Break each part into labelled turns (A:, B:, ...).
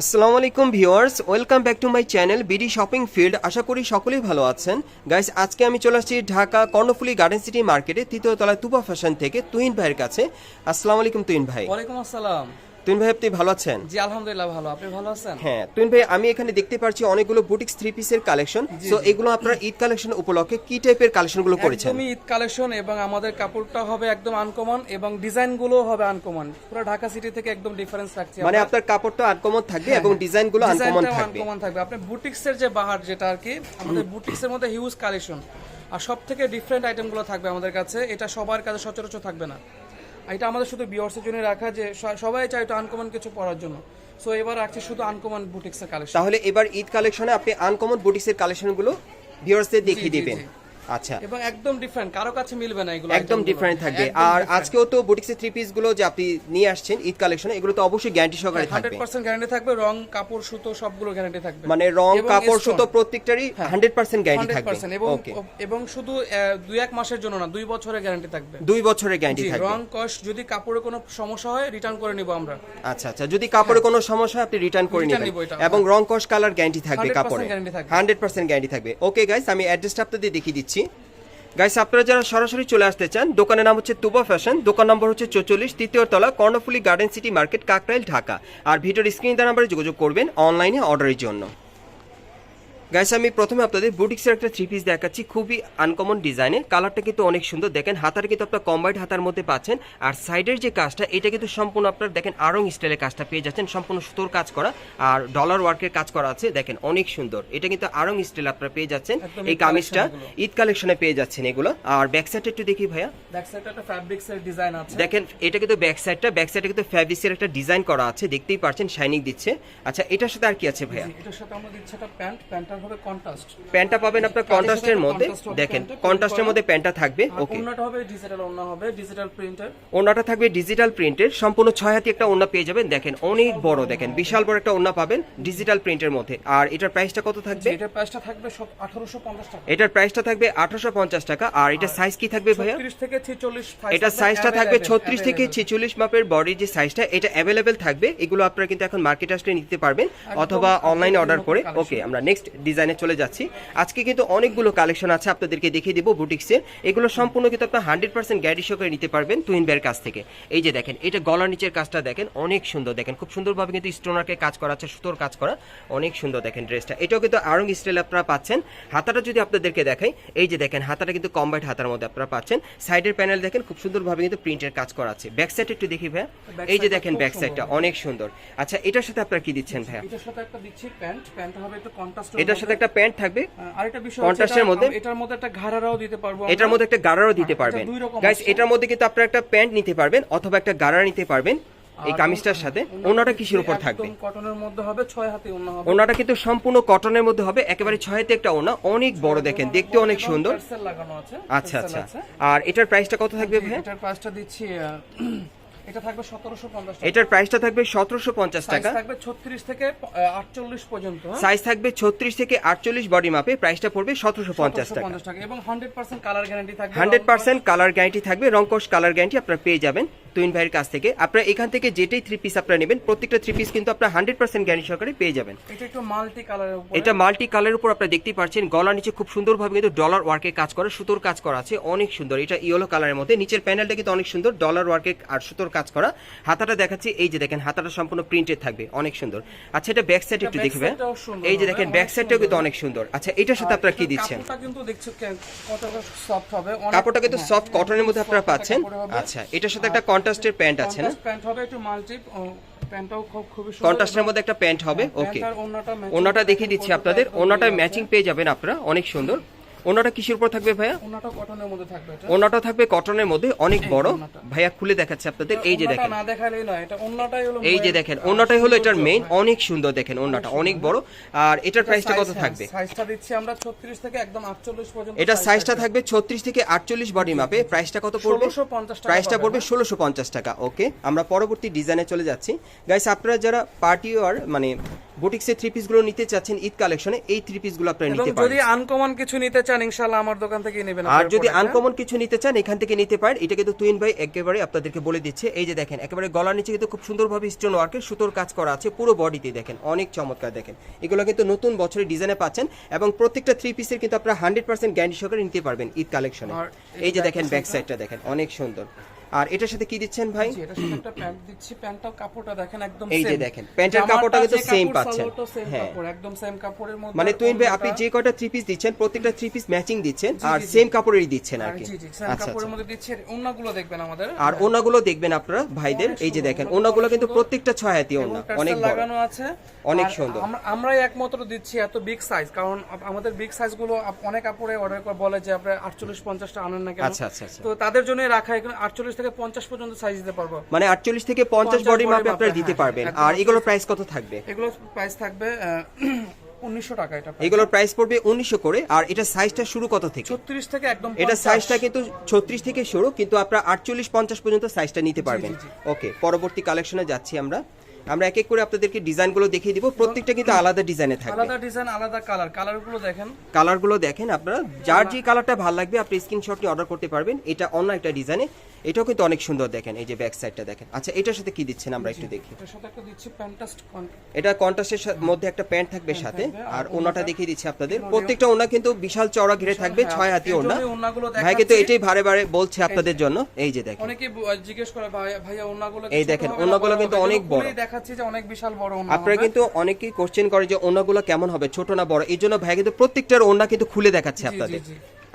A: আসসালামু আলাইকুম viewers, welcome back to my channel BD shopping field. আশা করি সকলেই ভালো আছেন। গাইস, আজকে আমি চলে আসছি ঢাকা কর্ণফুলি গার্ডেন সিটি মার্কেটে, তৃতীয় তলায় তুবা ফ্যাশন থেকে তুহিন ভাইয়ের কাছে। আসসালামু আলাইকুম তুহিন ভাই।
B: ওয়ালাইকুম আসসালাম।
A: তুহিন ভাই আপনি ভালো আছেন?
B: জি আলহামদুলিল্লাহ ভালো। আপনি ভালো আছেন?
A: হ্যাঁ তুহিন ভাই আমি এখানে দেখতে পাচ্ছি অনেকগুলো বুটিক্স থ্রি পিসের কালেকশন সো এগুলো আপনার ঈদ কালেকশন উপলক্ষে কি টাইপের কালেকশনগুলো করেছেন?
B: একদমই ঈদ কালেকশন এবং আমাদের কাপড়টা হবে একদম আনকমন এবং ডিজাইনগুলো হবে আনকমন পুরো ঢাকা সিটি থেকে একদম ডিফারেন্স থাকছে
A: মানে আপনার কাপড়টা আনকমন থাকবে এবং ডিজাইনগুলো আনকমন থাকবে
B: আনকমন থাকবে। আপনি বুটিক্স এর যে বাহার যেটা আর কি আমাদের বুটিক্স এর মধ্যে হিউজ কালেকশন আর সব থেকে ডিফারেন্ট আইটেমগুলো থাকবে আমাদের কাছে এটা সবার কাছে সচরাচর থাকবে না। এটা আমাদের শুধু বিয়ার্সের জন্য রাখা যে সবাই চায় এটা আনকমন কিছু পড়ার জন্য। সো এবার রাখছি শুধু আনকমন বুটিক্সের কালেকশন
A: তাহলে এবার ঈদ কালেকশনে আপনি আনকমন বুটিক্সের কালেকশনগুলো ভিউয়ার্সদের দেখিয়ে দেবেন। আচ্ছা।
B: এবং একদম ডিফারেন্ট কারও কাছে মিলবে না এগুলো
A: একদম ডিফারেন্ট থাকবে। আর আজকেও তো বুটিক্সের থ্রি পিসগুলো যে আপনি নিয়ে আসছেন ঈদ কালেকশনে এগুলো তো অবশ্যই গ্যারান্টি সহকারে থাকবে।
B: হান্ড্রেড পার্সেন্ট গ্যারান্টি থাকবে রং কাপড় সুতো সবগুলো গ্যারান্টি থাকবে।
A: মানে রং কাপড় সুতো প্রত্যেকটারই হান্ড্রেড পার্সেন্ট গ্যারান্টি
B: 100%
A: থাকবে।
B: এবং এবং শুধু দুই এক মাসের জন্য না দুই বছরের গ্যারান্টি থাকবে।
A: দুই বছরের গ্যারান্টি থাকবে।
B: রং কস্ট যদি কাপড়ে কোনো সমস্যা হয় রিটার্ন করে নিব আমরা।
A: আচ্ছা আচ্ছা। যদি কাপড়ে কোনো সমস্যা হয় আপনি রিটার্ন করে নেবেন। এবং রং কস কালার গ্যারান্টি থাকবে
B: 100% থাকবে।
A: গ্যারান্টি থাকবে। ওকে গাইস আমি অ্যাড্রেসটা আপনাদের দেখিয়ে দিচ্ছি। গাইস আপনারা যারা সরাসরি চলে আসতে চান, দোকানের নাম হচ্ছে তুবা ফ্যাশন, দোকান নম্বর হচ্ছে চৌচল্লিশ, তৃতীয় তলা, Karnaphuli garden city market, Kakrail, Dhaka. আর ভিডিওর স্ক্রিন দেওয়া নাম্বারে যোগাযোগ করবেন অনলাইনে অর্ডারের জন্য। গাইস আমি প্রথমে আপনাদের বুটিক্সের একটা থ্রি পিস দেখাচ্ছি। খুবই আনকমন ডিজাইনের কালারটা কিন্তু অনেক সুন্দর। দেখেন হাতার কিন্তু আপনার কম্বাইড হাতার মধ্যে পাচ্ছেন। আর সাইডের যে কাজটা এটা কিন্তু সম্পূর্ণ আপনার দেখেন আরং স্টাইলের কাজটা পেয়ে যাচ্ছেন। সম্পূর্ণ সুতোর কাজ করা। আর ডলার ওয়ার্কের কাজ করা আছে। দেখেন অনেক সুন্দর। এটা কিন্তু আরং স্টাইল আপনারা পেয়ে যাচ্ছেন। এই কামিজটা ঈদ কালেকশনে পেয়ে যাচ্ছেন এগুলো। আর ব্যাক সাইডটা একটু দেখি ভাইয়া।
B: ব্যাক সাইডে একটা ডিজাইন আছে।
A: দেখেন এটা কিন্তু ব্যাক সাইডটা ব্যাক সাইডে কিন্তু ফ্যাব্রিক্সের একটা ডিজাইন করা আছে। দেখতেই পারছেন শাইনিং দিচ্ছে। আচ্ছা এটার সাথে আর কি আছে ভাইয়া?
B: এটার সাথে আমরা দিচ্ছি একটা প্যান্ট হবে কন্ট্রাস্ট
A: প্যান্টটা পাবেন আপনার কন্ট্রাস্টের মধ্যে। দেখেন কন্ট্রাস্টের মধ্যে প্যান্টটা থাকবে ওকে।
B: ওন্নাটা হবে ডিজিটাল ওন্না হবে ডিজিটাল প্রিন্টের
A: ওনাটা থাকবে ডিজিটাল প্রিন্টের সম্পূর্ণ ছয় হাতি একটা ওনা পেয়ে যাবেন। দেখেন অনেক বড় দেখেন বিশাল বড় একটা ওনা পাবেন ডিজিটাল প্রিন্টের মধ্যে। আর এটার প্রাইসটা কত থাকবে?
B: এটার প্রাইসটা থাকবে আঠারোশো পঞ্চাশ টাকা।
A: এটার প্রাইসটা থাকবে আঠারোশো পঞ্চাশ টাকা। আর এটা সাইজ কি থাকবে ভাইয়া?
B: 36 থেকে 46
A: এটা সাইজটা থাকবে ছত্রিশ থেকে ছেচল্লিশ মাপের বডির যে সাইজটা এটা অ্যাভেলেবেল থাকবে। এগুলো আপনারা কিন্তু এখন মার্কেট আসলে নিতে পারবেন অথবা অনলাইনে অর্ডার করে। ওকে আমরা নেক্সট ডিজাইনে চলে যাচ্ছি। আজকে কিন্তু অনেকগুলো কালেকশন আছে আপনাদেরকে দেখিয়ে দিব বুটিক্সের। এগুলো সম্পূর্ণ কিন্তু আপনার হান্ড্রেড পার্সেন্ট গ্যারি সহকারে নিতে পারবেন তুহিন বের কাছ থেকে। এই যে দেখেন এটা গলার নিচের কাজটা দেখেন অনেক সুন্দর দেখেন। খুব সুন্দরভাবে কিন্তু স্টোনারকে কাজ করা আছে সুতোর কাজ করা অনেক সুন্দর দেখেন ড্রেসটা এটাও কিন্তু আরং স্টাইল আপনারা পাচ্ছেন। হাতাটা যদি আপনাদেরকে দেখাই এই যে দেখেন হাতাটা কিন্তু কম্বাইট হাতার মধ্যে আপনারা পাচ্ছেন। সাইডের প্যানেল দেখেন খুব সুন্দরভাবে কিন্তু প্রিন্টের কাজ করা আছে ব্যাক সাইড একটু দেখি
B: Back
A: এই যে দেখেন ব্যাক সাইডটা। অনেক সুন্দর। আচ্ছা এটার সাথে আপনারা কি দিচ্ছেন ভাইয়া?
B: এটার সাথে একটা দিচ্ছি প্যান্ট প্যান্টটা হবে একটু কন্ট্রাস্ট
A: এটার সাথে একটা প্যান্ট থাকবে।
B: আরেকটা বিষয়
A: Contrast মধ্যে?
B: এটার মধ্যে একটা ঘাড়ারাও দিতে পারব
A: এটার মধ্যে একটা গারারও দিতে পারবেন। গাইস এটার মধ্যে কিন্তু আপনারা একটা প্যান্ট নিতে পারবেন অথবা একটা গারার নিতে পারবেন এই কামিজটার সাথে।
B: ওনাটা
A: কিসের উপর থাকবে?
B: কটনের মধ্যে হবে ছয় হাতে ওনা হবে।
A: ওনাটা কিন্তু সম্পূর্ণ কটনের মধ্যে হবে একেবারে ছয়তে একটা ওনা অনেক বড় দেখেন দেখতে অনেক সুন্দর। আচ্ছা আচ্ছা। আর এটার প্রাইসটা কত থাকবে
B: জি, এটার প্রাইসটা দিচ্ছি এটা থাকবে সতেরোশো পঞ্চাশ টাকা।
A: এটার প্রাইসটা থাকবে সতেরোশো পঞ্চাশ
B: সাইজ
A: টাকা।
B: থাকবে ছত্রিশ থেকে আটচল্লিশ পর্যন্ত হ্যাঁ?
A: সাইজ থাকবে ছত্রিশ থেকে আটচল্লিশ বডি মাপে প্রাইসটা পড়বে সতেরোশো পঞ্চাশ টাকা।
B: 1750 টাকা। এবং হান্ড্রেড পার্সেন্ট কালার গ্যারান্টি থাকবে
A: হান্ড্রেড পার্সেন্ট কালার গ্যারান্টি থাকবে। রংকশ কালার গ্যারান্টি আপনারা পেয়ে যাবেন। তুইন ভাইয়ের কাছ থেকে আপনারা এখান থেকে যেটাই থ্রি পিস আপনারা নেবেন প্রত্যেকটা থ্রি পিস কিন্তু আপনারা হান্ড্রেড পার্সেন্ট গ্যারান্টি সহকারে পেয়ে যাবেন।
B: এটা একটু মাল্টি কালারের উপর।
A: এটা মাল্টি কালারের উপর আপনারা দেখতেই পাচ্ছেন গলার নিচে খুব সুন্দরভাবে কিন্তু ডলার ওয়ার্কের কাজ করা সুতোর কাজ করা আছে অনেক সুন্দর। এটা ইয়েলো কালারের মধ্যে নিচের প্যানেলটা কিন্তু অনেক সুন্দর ডলার ওয়ার্কের আর সুতোর কাজ করা। হাতাটা দেখাচ্ছি এই যে দেখেন হাতাটা সম্পূর্ণ প্রিন্টেড থাকবে অনেক সুন্দর। আচ্ছা এটা ব্যাক সাইড একটু দেখবে এই যে দেখেন ব্যাক সাইডটাও কিন্তু অনেক সুন্দর। আচ্ছা এটার সাথে আপনারা কি দিচ্ছেন?
B: কাপড়টা কিন্তু সফট হবে?
A: কাপড়টা কিন্তু
B: হ্যাঁ,
A: কটনের মধ্যে আপনারা পাচ্ছেন। আচ্ছা এটার সাথে একটা কন্ট্রাস্টের প্যান্ট আছে না?
B: প্যান্ট হবে একটু মাল্টি প্যান্টটাও খুব খুব সুন্দর
A: কন্ট্রাস্টের মধ্যে একটা প্যান্ট হবে? ওকে
B: আর
A: ওনাটা দেখিয়ে দিচ্ছি আপনাদের। ওনাটা ম্যাচিং পেয়ে যাবেন আপনারা অনেক সুন্দর। ওনাটা কিসের উপর থাকবে ভাইয়া?
B: ওড়নাটা কটনের মধ্যে থাকবে এটা।
A: ওনাটা থাকবে কটনের মধ্যে অনেক বড়। ভাইয়া খুলে দেখাচ্ছে আপনাদের এই যে দেখেন।
B: না দেখালেই নয় এটা ওড়নাটাই হলো
A: এই যে দেখেন ওনাটাই হলো এটার। মেইন। অনেক সুন্দর দেখেন ওনাটা অনেক বড়। আর এটার প্রাইসটা কত থাকবে?
B: সাইজটা দিচ্ছি আমরা 36 থেকে একদম 48 পর্যন্ত
A: এটা সাইজটা
B: থাকবে।
A: থাকবে ছত্রিশ থেকে আটচল্লিশ বডি মাপে প্রাইসটা কত পড়বে?
B: 1650 টাকা
A: প্রাইসটা পড়বে
B: হ্যাঁ।
A: ষোলোশো পঞ্চাশ টাকা। ওকে আমরা পরবর্তী ডিজাইনে চলে যাচ্ছি। গাইস আপনারা যারা পার্টি আর মানে বুটিক্সের থ্রি পিসগুলো নিতে চাচ্ছেন ঈদ কালেকশনে এই থ্রি পিসগুলো আপনারা নিতে
B: যদি আনকমন কিছু নিতে চান ইনশাআল্লাহ আমার দোকান থেকে নেবেন
A: আর যদি আনকমন কিছু নিতে চান এখান থেকে নিতে পারেন। এটা কিন্তু তুইন ভাই একেবারে আপনাদেরকে বলে দিচ্ছে। এই যে দেখেন একেবারে গলার নিচে কিন্তু খুব সুন্দরভাবে স্টোন ওয়ার্কের সুতোর কাজ করা আছে পুরো বডিতে দেখেন অনেক চমৎকার দেখেন। এগুলো কিন্তু নতুন বছরের ডিজাইনে পাচ্ছেন এবং প্রত্যেকটা থ্রি পিসের কিন্তু আপনারা হান্ড্রেড পার্সেন্ট গ্যারান্টি সহকারে নিতে পারবেন ঈদ কালেকশনে এই যে দেখেন ব্যাক সাইডটা দেখেন অনেক সুন্দর। আর এটার সাথে কি দিচ্ছেন ভাই?
B: এটার সাথে একটা প্যান্ট দিচ্ছি। প্যান্টটাও কাপড়টা দেখেন একদম
A: এই যে দেখেন, প্যান্টের কাপড়টা কিন্তু পাচ্ছেন। হ্যাঁ।
B: একদম সেম কাপড়ের মধ্যে
A: মানে তুইন ভাই আপনি যে কয়টা থ্রি পিস দিচ্ছেন প্রত্যেকটা থ্রি পিস ম্যাচিং দিচ্ছেন আর সেম কাপড়েরই দিচ্ছেন আর কি।
B: সেম
A: আচ্ছা
B: কাপড়ের
A: আচ্ছা।
B: মধ্যে দিচ্ছি ওন্নাগুলো দেখবেন আমাদের।
A: আর ওনাগুলো দেখবেন আপনারা ভাইদের এই যে দেখেন ওনাগুলো কিন্তু প্রত্যেকটা ছয় হাতি ওনা অনেক বড়।
B: লাগানো আছে।
A: অনেক সুন্দর।
B: আমরা- আমরাই একমাত্র দিচ্ছি এত বিগ সাইজ কারণ আমাদের বিগ সাইজগুলো অনেক কাপড়ে অর্ডার করে বলে যে আপনি আটচল্লিশ পঞ্চাশটা আনেন না কেন?
A: আচ্ছা আচ্ছা আচ্ছা।
B: তো তাদের জন্য রাখা এখানে আটচল্লিশ থেকে পঞ্চাশ পর্যন্ত সাইজ দিতে পারব।
A: মানে আটচল্লিশ থেকে পঞ্চাশ
B: 50
A: বডি মাপে আপনারা দিতে
B: হ্যাঁ,
A: পারবেন। আর এগুলোর প্রাইস কত থাকবে?
B: এগুলো প্রাইস থাকবে উনিশশো টাকা এটা
A: এগুলোর প্রাইস পড়বে উনিশশো করে আর এটা সাইজটা শুরু কত থেকে?
B: ছত্রিশ থেকে একদম
A: এটা সাইজটা কিন্তু ছত্রিশ থেকে শুরু কিন্তু আপনারা আটচল্লিশ পঞ্চাশ পর্যন্ত সাইজটা নিতে পারবেন। ওকে পরবর্তী কালেকশনে যাচ্ছি আমরা। আমরা এক এক করে আপনাদেরকে ডিজাইনগুলো দেখিয়ে দিব। প্রত্যেকটা কিন্তু আলাদা ডিজাইনে থাকবে।
B: আলাদা ডিজাইন আলাদা কালার কালারগুলো দেখেন।
A: কালারগুলো দেখেন আপনারা। যার যে কালারটা ভালো লাগবে আপনি স্ক্রিনশট নিয়ে অর্ডার করতে পারবেন। এটা অন্য একটা ডিজাইনে এটাও কিন্তু অনেক সুন্দর দেখেন এই যে ব্যাক সাইডটা দেখেন। আচ্ছা এটার সাথে কি দিচ্ছেন আমরা একটু দেখি? এটা কন্ট্রাস্টের মধ্যে একটা প্যান্ট থাকবে সাথে আর ওনাটা দেখিয়ে দিচ্ছি আপনাদের। প্রত্যেকটা ওনা কিন্তু বিশাল চওড়া ঘিরে থাকবে ছয় হাতি ওনা। ভাই কিন্তু এটাই ভারে ভারে বলছে আপনাদের জন্য এই যে দেখেন।
B: অনেকে জিজ্ঞেস করে ভাই ভাইয়া ওন্নাগুলো
A: এই দেখেন, ওড়নাগুলো কিন্তু অনেক বড়।
B: দেখাচ্ছি যে অনেক বিশাল বড় ওন্না
A: আপনারা কিন্তু অনেকেই কোশ্চেন করে যে ওনাগুলো কেমন হবে ছোট না বড়? এই জন্য ভাই কিন্তু প্রত্যেকটার ওনা কিন্তু খুলে দেখাচ্ছে আপনাদের।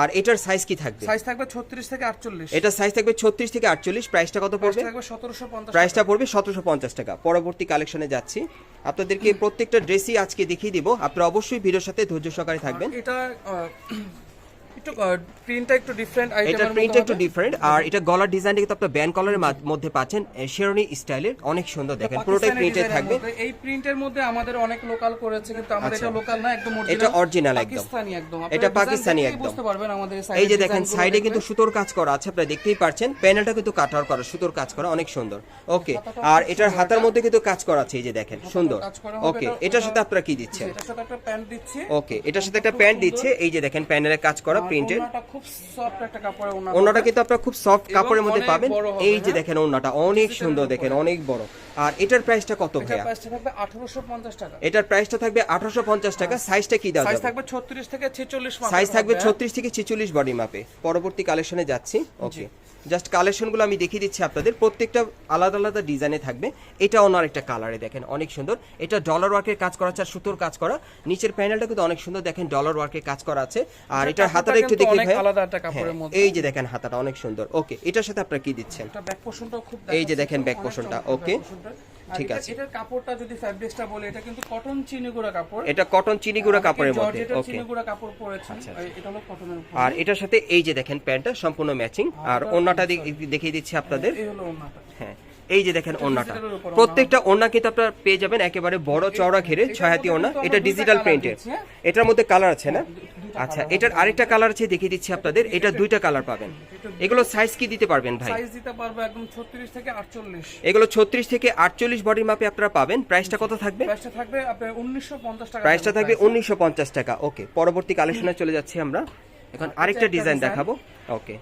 A: আর এটার সাইজ কি থাকবে?
B: সাইজ থাকবে 36 থেকে 48
A: এটা সাইজ থাকবে ছত্রিশ থেকে আটচল্লিশ প্রাইসটা কত পড়বে?
B: থাকবে 1750
A: প্রাইসটা পড়বে সতেরোশো পঞ্চাশ টাকা। পরবর্তী কালেকশনে যাচ্ছি। আপনাদেরকে প্রত্যেকটা ড্রেসই আজকে দেখিয়ে দিব। আপনারা অবশ্যই ভিডিওর সাথে ধৈর্য সহকারে থাকবেন।
B: এটা একটু প্রিন্টটা একটু ডিফারেন্ট
A: এটা
B: আইটেমের
A: প্রিন্ট একটু ডিফারেন্ট আর এটা গলার ডিজাইনটা কিন্তু আপনার ব্যান্ড কলারের মধ্যে পাচ্ছেন শেরনি স্টাইলের অনেক সুন্দর দেখেন পুরোটাই প্রিন্টেড থাকবে।
B: এই প্রিন্টের মধ্যে আমাদের অনেক লোকাল করেছে কিন্তু আমাদের। এটা লোকাল না একদম
A: এটা original একদম।
B: পাকিস্তানি একদম।
A: এটা পাকিস্তানি একদম।
B: বুঝতে পারবেন আমাদের
A: এই যে দেখেন সাইডে কিন্তু সুতোর কাজ করা আছে আপনারা দেখতেই পাচ্ছেন প্যানেলটা কিন্তু কাটার করা সুতোর কাজ করা অনেক সুন্দর। ওকে আর এটার হাতার মধ্যে কিন্তু কাজ করা আছে এই যে দেখেন সুন্দর। ওকে এটার সাথে আপনারা কি দিচ্ছেন?
B: এটার সাথে একটা প্যান্ট দিচ্ছি।
A: ওকে এটার সাথে একটা প্যান্ট দিচ্ছে এই যে দেখেন প্যানেলের কাজ করা প্রিন্টেড
B: ওনাটা খুব সফট একটা কাপড়ের
A: ওনাটা কিন্তু আপনারা খুব সফট কাপড়ের মধ্যে পাবেন। এই যে
B: হ্যাঁ?
A: দেখেন ওনাটা অনেক সুন্দর দেখেন অনেক বড়। আর এটার প্রাইসটা কত ভাইয়া?
B: 1850
A: এটার প্রাইসটা থাকবে আঠারোশো পঞ্চাশ টাকা। সাইজটা কি দেওয়া
B: সাইজ থাকবে 36 থেকে 46
A: সাইজ থাকবে
B: হবে।
A: ছত্রিশ থেকে ছেচল্লিশ বডি মাপে। পরবর্তী কালেকশনে যাচ্ছি। ওকে জাস্ট কালেকশনগুলো আমি দেখিয়ে দিচ্ছি আপনাদের। প্রত্যেকটা আলাদা আলাদা ডিজাইনে থাকবে। এটা অন্য একটা কালারে দেখেন অনেক সুন্দর। এটা ডলার ওয়ার্কের কাজ করা আছে আর সুতোর কাজ করা। নিচের প্যানেলটা কিন্তু অনেক সুন্দর দেখেন ডলার ওয়ার্কের কাজ করা আছে। আর
B: এটা
A: এটার হাতাটা একটু দেখে হ্যাঁ। এই যে দেখেন হাতাটা অনেক সুন্দর। ওকে এটার সাথে আপনারা কি দিচ্ছেন? এই যে দেখেন ব্যাক
B: পোষণটা
A: portionটা, ঠিক আছে।
B: এটার কাপড়টা যদি ফ্যাব্রিক্সটা বলে এটা কিন্তু কটন চিনিগুড়া কাপড়।
A: এটা কটন চিনিগুড়া কাপড়ের মধ্যে। ওকে আচ্ছা,
B: চিনিগুড়া কাপড় পরেছে। এটা হলো কটনের।
A: আর এটার সাথে এই যে দেখেন প্যান্টটা সম্পূর্ণ ম্যাচিং আর ওন্নাটা দেখিয়ে দিচ্ছি আপনাদের।
B: এই হলো ওন্নাটা।
A: হ্যাঁ এই যে দেখেন ওন্নাটা। প্রত্যেকটা ওন্না। কিন্তু আপনারা পেয়ে যাবেন একেবারে বড় চওড়া ঘেরে ছয় হাতি ওন্না। এটা ডিজিটাল প্রিন্টের
B: হ্যাঁ?
A: এটার মধ্যে কালার আছে না? আচ্ছা এটার আরেকটা কালার আছে দেখিয়ে দিচ্ছি আপনাদের। এটা দুইটা কালার পাবেন। এগুলো সাইজ কি দিতে পারবেন ভাই?
B: সাইজ দিতে পারব একদম 36 থেকে 48
A: এগুলো ছত্রিশ থেকে আটচল্লিশ বডির মাপে আপনারা পাবেন। প্রাইসটা কত থাকবে?
B: প্রাইসটা থাকবে আপনার 1950 টাকা
A: প্রাইসটা থাকবে উনিশশো পঞ্চাশ টাকা। ওকে পরবর্তী কালেকশনে চলে যাচ্ছি আমরা। এখন আরেকটা
B: একটা
A: ডিজাইন দেখাবো। ওকে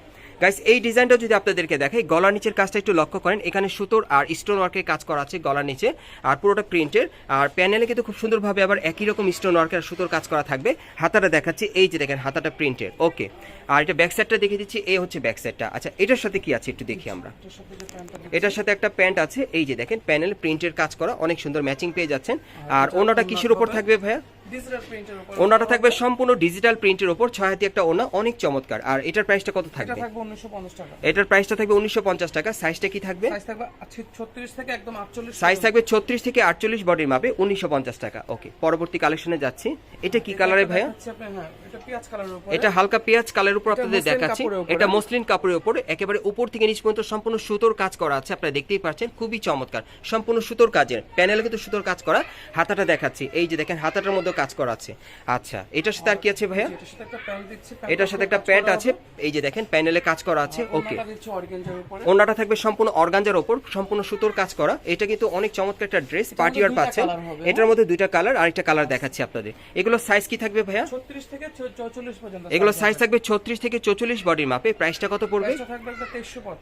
A: গাইস এই ডিজাইনটা যদি আপনাদেরকে দেখাই, গলার নিচের কাজটা একটু লক্ষ্য করেন, এখানে সুতোর আর স্টোন ওয়ার্কের কাজ করা আছে গলার নিচে, আর পুরোটা প্রিন্টের আর প্যানেলে কিন্তু খুব সুন্দরভাবে আবার একই রকম স্টোন ওয়ার্কের সুতোর কাজ করা থাকবে। হাতাটা দেখাচ্ছি, এই যে দেখেন, হাতাটা প্রিন্টের ওকে আর এটা ব্যাক সাইডটা দেখিয়ে দিচ্ছি, এই হচ্ছে ব্যাক সাইডটা আচ্ছা এটার সাথে কি আছে একটু দেখি আমরা?
B: এটার সাথে
A: একটা প্যান্ট আছে, এই যে দেখেন প্যানেল প্রিন্টের কাজ করা, অনেক সুন্দর ম্যাচিং পেয়ে যাচ্ছেন। আর ওনাটা কিসের উপর থাকবে ভাইয়া? ওনাটা থাকবে সম্পূর্ণ ডিজিটাল প্রিন্টের উপর ছয় হাতি একটা ওনা অনেক চমৎকার। আর এটার প্রাইসটা কত থাকবে?
B: থাকবে 1950 টাকা।
A: এটার প্রাইসটা থাকবে উনিশশো পঞ্চাশ টাকা। সাইজটা কি থাকবে?
B: সাইজ থাকবে 36 থেকে একদম 48
A: সাইজ থাকবে ছত্রিশ থেকে আটচল্লিশ বডির মাপে উনিশশো পঞ্চাশ টাকা। ওকে পরবর্তী কালেকশনে যাচ্ছি। এটা কি কালারে ভাইয়া?
B: হ্যাঁ, এটা
A: হালকা পেঁয়াজ কালারের উপর আপনাদের দেখাচ্ছি। এটা মসলিন কাপড়ের উপরে। একেবারে উপর থেকে নিচ পর্যন্ত সম্পূর্ণ সুতোর কাজ করা আছে আপনারা দেখতেই পাচ্ছেন। খুবই চমৎকার। সম্পূর্ণ সুতোর কাজের। প্যানেলে কিন্তু সুতোর কাজ করা। হাতাটা দেখাচ্ছি। এই যে দেখেন হাতাটার মধ্যে কাজ করা আছে। আচ্ছা এটার সাথে আর কি আছে ভাইয়া?
B: এটার সাথে একটা প্যান্ট
A: আছে। এই যে দেখেন প্যানেলে কাজ করা আছে ওকে। ওনাটা থাকবে সম্পূর্ণ অর্গানজার ওপর সম্পূর্ণ সুতোর কাজ করা। এটা কিন্তু অনেক চমৎকার একটা ড্রেস পার্টি
B: দুইটা
A: পাচ্ছেন এটার মধ্যে দুইটা কালার আর একটা কালার দেখাচ্ছি আপনাদের। এগুলো সাইজ কি থাকবে ভাইয়া?
B: 36 থেকে 44 পর্যন্ত
A: এগুলো সাইজ থাকবে ছত্রিশ থেকে চৌচল্লিশ বডির মাপে। প্রাইসটা কত পড়বে?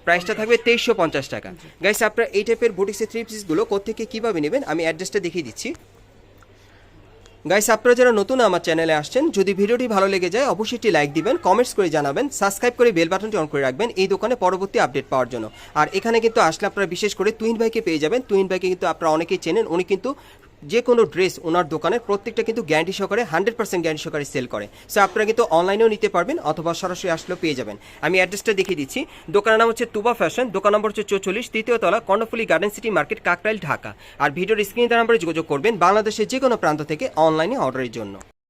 B: প্রাইসটা থাকবে 2350
A: তেইশশো পঞ্চাশ। টাকা। গাইস আপনারা এই টাইপের বুটিক্সের থ্রি পিসগুলো কোথেকে কীভাবে নেবেন? আমি অ্যাড্রেসটা দেখিয়ে দিচ্ছি। গাইস আপনারা যারা নতুন আমার চ্যানেলে আসছেন, যদি ভিডিওটি ভালো লেগে যায়, অবশ্যই একটি লাইক দিবেন কমেন্টস করে জানাবেন সাবস্ক্রাইব করে বেল বাটনটি অন করে রাখবেন, এই দোকানে পরবর্তী আপডেট পাওয়ার জন্য। আর এখানে কিন্তু আসলে আপনারা বিশেষ করে তুহিন ভাইকে পেয়ে যাবেন। তুহিন ভাইকে কিন্তু আপনারা অনেকেই চেনেন, উনি কিন্তু যে কোনো ড্রেস ওনার দোকানের প্রত্যেকটা কিন্তু গ্যারান্টি সহকারে, হান্ড্রেড পার্সেন্ট গ্যারান্টি সহকারে সেল করে। সো আপনারা কিন্তু অনলাইনেও নিতে পারবেন অথবা সরাসরি আসলেও পেয়ে যাবেন। আমি অ্যাড্রেসটা দেখিয়ে দিচ্ছি। দোকানের নাম হচ্ছে তুবা ফ্যাশন, দোকান নম্বর হচ্ছে চৌচল্লিশ, তৃতীয় তলা, Karnaphuli garden city market, Kakrail, Dhaka. আর ভিডিওর স্ক্রিনে নাম্বারে যোগাযোগ করবেন বাংলাদেশের যে কোনো প্রান্ত থেকে অনলাইনে অর্ডারের জন্য।